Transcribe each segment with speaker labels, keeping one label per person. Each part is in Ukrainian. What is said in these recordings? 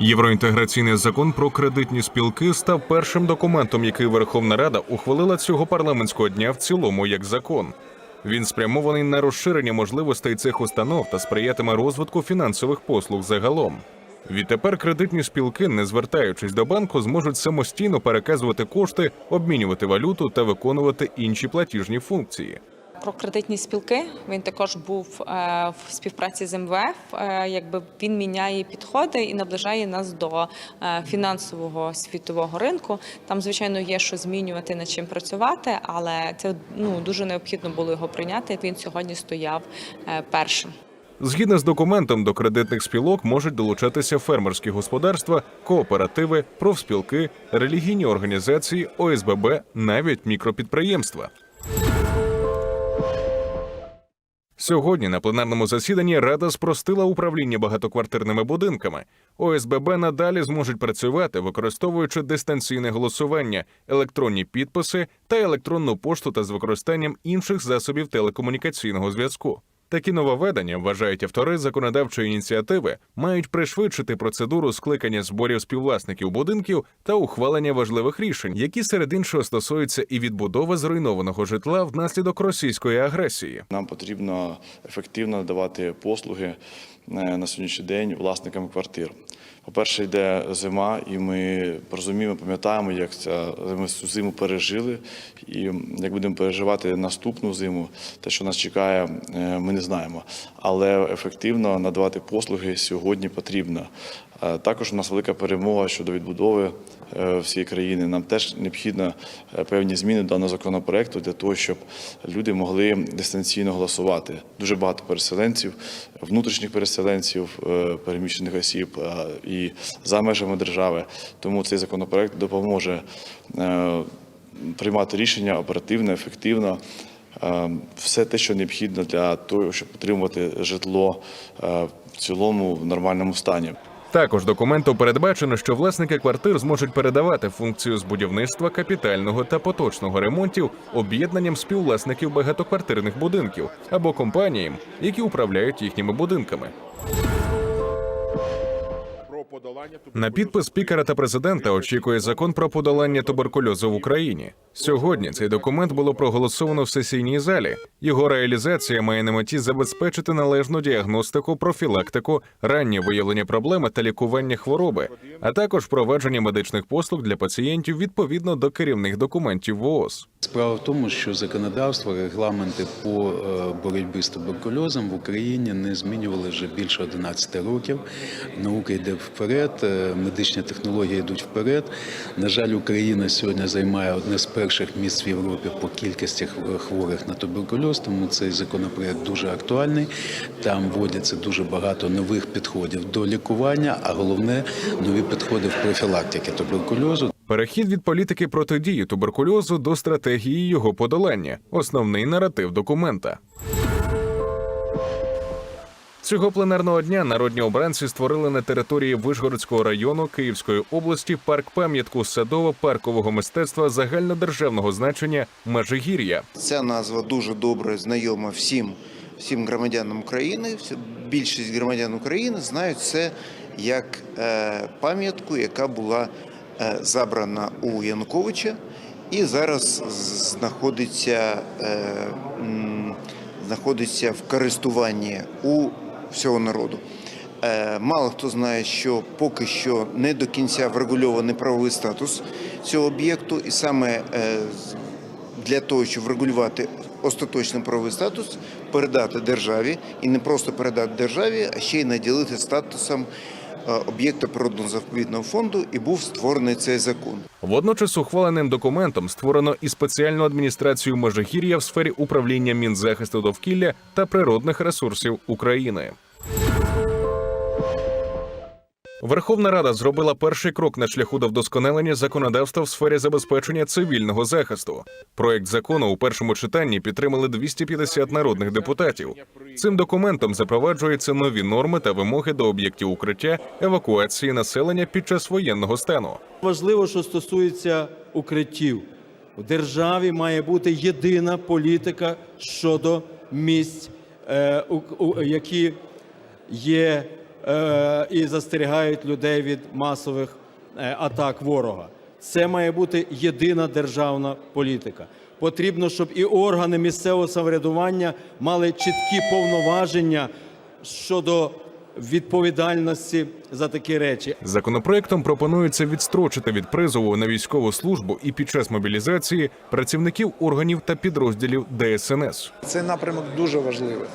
Speaker 1: Євроінтеграційний закон про кредитні спілки став першим документом, який Верховна Рада ухвалила цього парламентського дня в цілому як закон. Він спрямований на розширення можливостей цих установ та сприятиме розвитку фінансових послуг загалом. Відтепер кредитні спілки, не звертаючись до банку, зможуть самостійно переказувати кошти, обмінювати валюту та виконувати інші платіжні функції.
Speaker 2: Про кредитні спілки він також був е, в співпраці з МВФ. Е, Якби він міняє підходи і наближає нас до е, фінансового світового ринку. Там, звичайно, є що змінювати над чим працювати, але це ну дуже необхідно було його прийняти. Він сьогодні стояв першим.
Speaker 1: Згідно з документом, до кредитних спілок можуть долучатися фермерські господарства, кооперативи, профспілки, релігійні організації, ОСББ, навіть мікропідприємства. Сьогодні на пленарному засіданні Рада спростила управління багатоквартирними будинками. ОСББ надалі зможуть працювати, використовуючи дистанційне голосування, електронні підписи та електронну пошту та з використанням інших засобів телекомунікаційного зв'язку. Такі нововведення, вважають автори законодавчої ініціативи, мають пришвидшити процедуру скликання зборів співвласників будинків та ухвалення важливих рішень, які серед іншого стосуються і відбудови зруйнованого житла внаслідок російської агресії.
Speaker 3: Нам потрібно ефективно надавати послуги е, на сьогоднішній день власникам квартир. По-перше, йде зима, і ми розуміємо, пам'ятаємо, як ця ми цю зиму пережили, і як будемо переживати наступну зиму, те, що нас чекає, е, ми не знаємо. Але ефективно надавати послуги сьогодні потрібно. Також у нас велика перемога щодо відбудови е, всієї країни. Нам теж необхідно е, певні зміни до даного законопроекту для того, щоб люди могли дистанційно голосувати. Дуже багато переселенців, внутрішніх переселенців, е, переміщених осіб і за межами держави. Тому цей законопроект допоможе приймати рішення оперативно, ефективно. Все те, що необхідно для того, щоб отримувати житло в цілому в нормальному стані.
Speaker 1: Також документу передбачено, що власники квартир зможуть передавати функцію з будівництва капітального та поточного ремонтів об'єднанням співвласників багатоквартирних будинків або компаніям, які управляють їхніми будинками. На підпис спікера та президента очікує закон про подолання туберкульозу в Україні. Сьогодні цей документ було проголосовано в сесійній залі. Його реалізація має на меті забезпечити належну діагностику, профілактику, раннє виявлення проблеми та лікування хвороби, а також впровадження медичних послуг для пацієнтів відповідно до керівних документів ВООЗ.
Speaker 4: Справа в тому, що законодавство, регламенти по е, боротьбі з туберкульозом в Україні не змінювали вже більше 11 років. Наука йде вперед, е, медичні технології йдуть вперед. На жаль, Україна сьогодні займає одне з перших місць в Європі по кількості хв- хворих на туберкульоз, тому цей законопроект дуже актуальний. Там вводяться дуже багато нових підходів до лікування, а головне нові підходи в профілактики туберкульозу.
Speaker 1: Перехід від політики протидії туберкульозу до стратегії його подолання основний наратив документа. Цього пленарного дня народні обранці створили на території Вишгородського району Київської області парк пам'ятку садово-паркового мистецтва загальнодержавного значення Межигір'я.
Speaker 5: Ця назва дуже добре знайома всім, всім громадянам України. Більшість громадян України знають це як е, пам'ятку, яка була е, забрана у Януковича і зараз знаходиться, е, знаходиться в користуванні у всього народу. Е, Мало хто знає, що поки що не до кінця врегульований правовий статус цього об'єкту, і саме е, для того, щоб врегулювати остаточний правовий статус, передати державі і не просто передати державі, а ще й наділити статусом е, об'єкта природно заповідного фонду, і був створений цей закон.
Speaker 1: Водночас ухваленим документом створено і спеціальну адміністрацію Межигір'я в сфері управління Мінзахисту довкілля та природних ресурсів України. Верховна Рада зробила перший крок на шляху до вдосконалення законодавства в сфері забезпечення цивільного захисту. Проект закону у першому читанні підтримали 250 народних депутатів. Цим документом запроваджуються нові норми та вимоги до об'єктів укриття, евакуації населення під час воєнного стану.
Speaker 6: Важливо, що стосується укриттів. У державі має бути єдина політика щодо місць, е, які є і застерігають людей від масових е, атак ворога. Це має бути єдина державна політика. Потрібно, щоб і органи місцевого самоврядування мали чіткі повноваження щодо відповідальності за такі речі.
Speaker 1: Законопроектом пропонується відстрочити від призову на військову службу і під час мобілізації працівників органів та підрозділів ДСНС.
Speaker 7: Цей напрямок дуже важливий.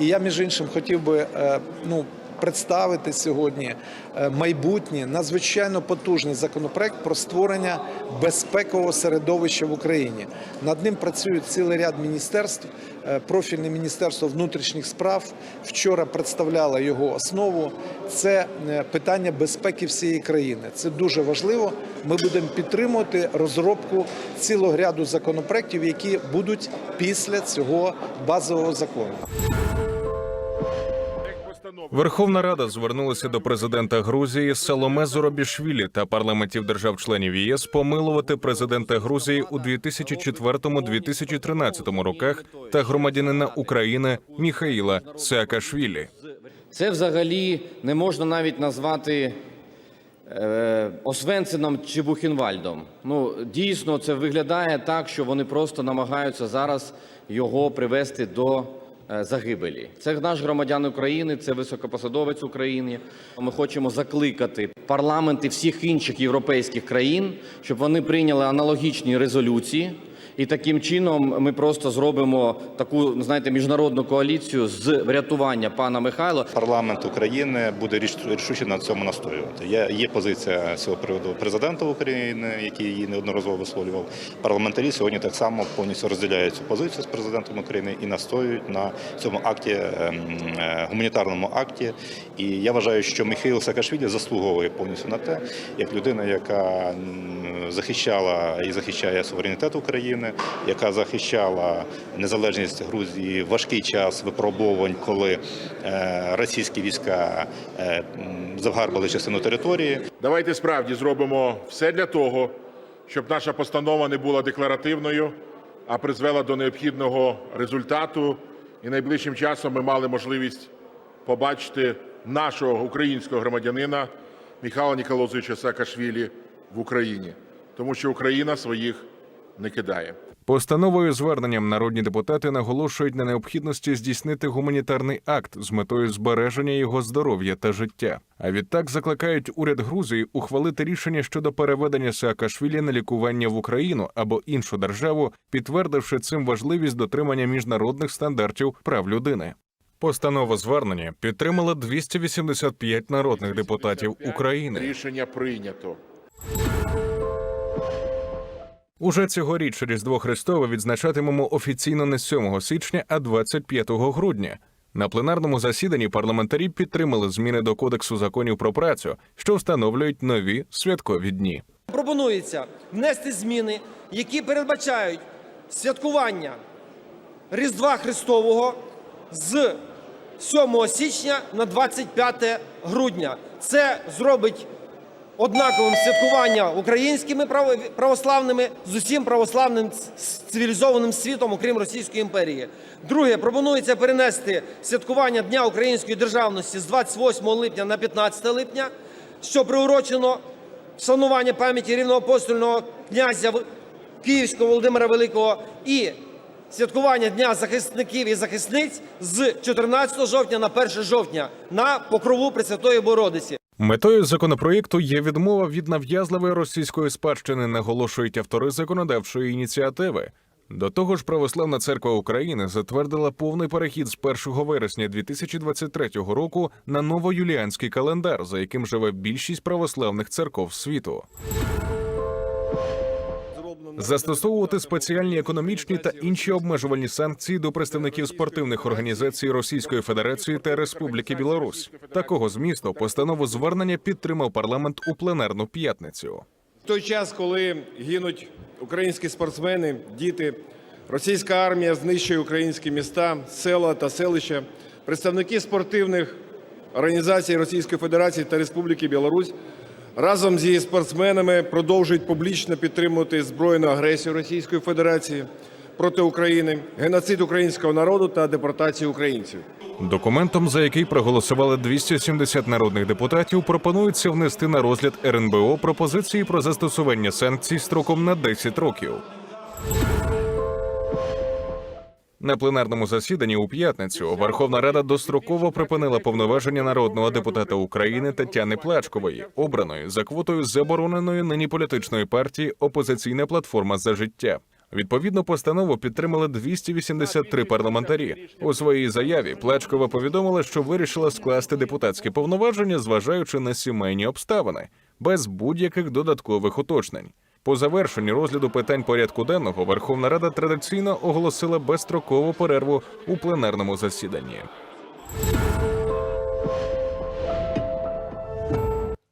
Speaker 7: І я, між іншим, хотів би е, ну, представити сьогодні е, майбутнє надзвичайно потужний законопроект про створення безпекового середовища в Україні. Над ним працюють цілий ряд міністерств. Е, Профільне міністерство внутрішніх справ вчора представляло його основу. Це е, питання безпеки всієї країни. Це дуже важливо. Ми будемо підтримувати розробку цілого ряду законопроєктів, які будуть після цього базового закону.
Speaker 1: Верховна Рада звернулася до президента Грузії Саломе Зоробішвілі та парламентів держав-членів ЄС помилувати президента Грузії у 2004-2013 роках та громадянина України Міхаїла Саакашвілі.
Speaker 8: Це взагалі не можна навіть назвати е, Освенцином чи Бухенвальдом. Ну, дійсно, це виглядає так, що вони просто намагаються зараз його привести до загибелі. Це наш громадян України, це високопосадовець України. Ми хочемо закликати парламенти всіх інших європейських країн, щоб вони прийняли аналогічні резолюції. І таким чином ми просто зробимо таку, знаєте, міжнародну коаліцію з врятування пана Михайла.
Speaker 9: Парламент України буде ріш- рішуче на цьому настоювати. Є, є позиція цього приводу президента України, який її неодноразово висловлював. Парламентарі сьогодні так само повністю розділяють цю позицію з президентом України і настоюють на цьому акті, ем, е, гуманітарному акті. І я вважаю, що Михайло Саакашвілі заслуговує повністю на те, як людина, яка захищала і захищає суверенітет України, яка захищала незалежність Грузії в важкий час випробовувань, коли е, російські війська е, загарбали частину території.
Speaker 10: Давайте справді зробимо все для того, щоб наша постанова не була декларативною, а призвела до необхідного результату. І найближчим часом ми мали можливість побачити нашого українського громадянина Михайла Ніколозовича Саакашвілі в Україні, тому що Україна своїх не кидає.
Speaker 1: Постановою зверненням народні депутати наголошують на необхідності здійснити гуманітарний акт з метою збереження його здоров'я та життя. А відтак закликають уряд Грузії ухвалити рішення щодо переведення Саакашвілі на лікування в Україну або іншу державу, підтвердивши цим важливість дотримання міжнародних стандартів прав людини. Постанову звернення підтримало 285 народних депутатів України.
Speaker 10: Рішення прийнято.
Speaker 1: Уже цьогоріч Різдво Христове відзначатимемо офіційно не 7 січня, а 25 грудня. На пленарному засіданні парламентарі підтримали зміни до Кодексу законів про працю, що встановлюють нові святкові дні.
Speaker 11: Пропонується внести зміни, які передбачають святкування Різдва Христового з 7 січня на 25 грудня. Це зробить однаковим святкування українськими право- православними з усім православним цивілізованим світом, окрім Російської імперії. Друге, пропонується перенести святкування Дня української державності з 28 липня на 15 липня, що приурочено вшанування пам'яті рівноапостольного князя Київського Володимира Великого і святкування Дня захисників і захисниць з 14 жовтня на 1 жовтня на покрову Пресвятої Бородиці.
Speaker 1: Метою законопроєкту є відмова від нав'язливої російської спадщини, наголошують автори законодавчої ініціативи. До того ж, Православна церква України затвердила повний перехід з 1 вересня 2023 року на новоюліанський календар, за яким живе більшість православних церков світу. Застосовувати спеціальні економічні та інші обмежувальні санкції до представників спортивних організацій Російської Федерації та Республіки Білорусь. Такого змісту постанову звернення підтримав парламент у пленарну п'ятницю.
Speaker 12: В той час, коли гинуть українські спортсмени, діти, російська армія знищує українські міста, села та селища, представники спортивних організацій Російської Федерації та Республіки Білорусь разом зі спортсменами продовжують публічно підтримувати збройну агресію Російської Федерації, проти України, геноцид українського народу та депортацію українців.
Speaker 1: Документом, за який проголосували 270 народних депутатів, пропонується внести на розгляд РНБО пропозиції про застосування санкцій строком на 10 років. На пленарному засіданні у п'ятницю Верховна Рада достроково припинила повноваження народного депутата України Тетяни Плачкової, обраної за квотою забороненої нині політичної партії Опозиційна платформа за життя. Відповідну постанову підтримали 283 парламентарі. У своїй заяві Плачкова повідомила, що вирішила скласти депутатські повноваження, зважаючи на сімейні обставини, без будь-яких додаткових уточнень. По завершенні розгляду питань порядку денного Верховна Рада традиційно оголосила безстрокову перерву у пленарному засіданні.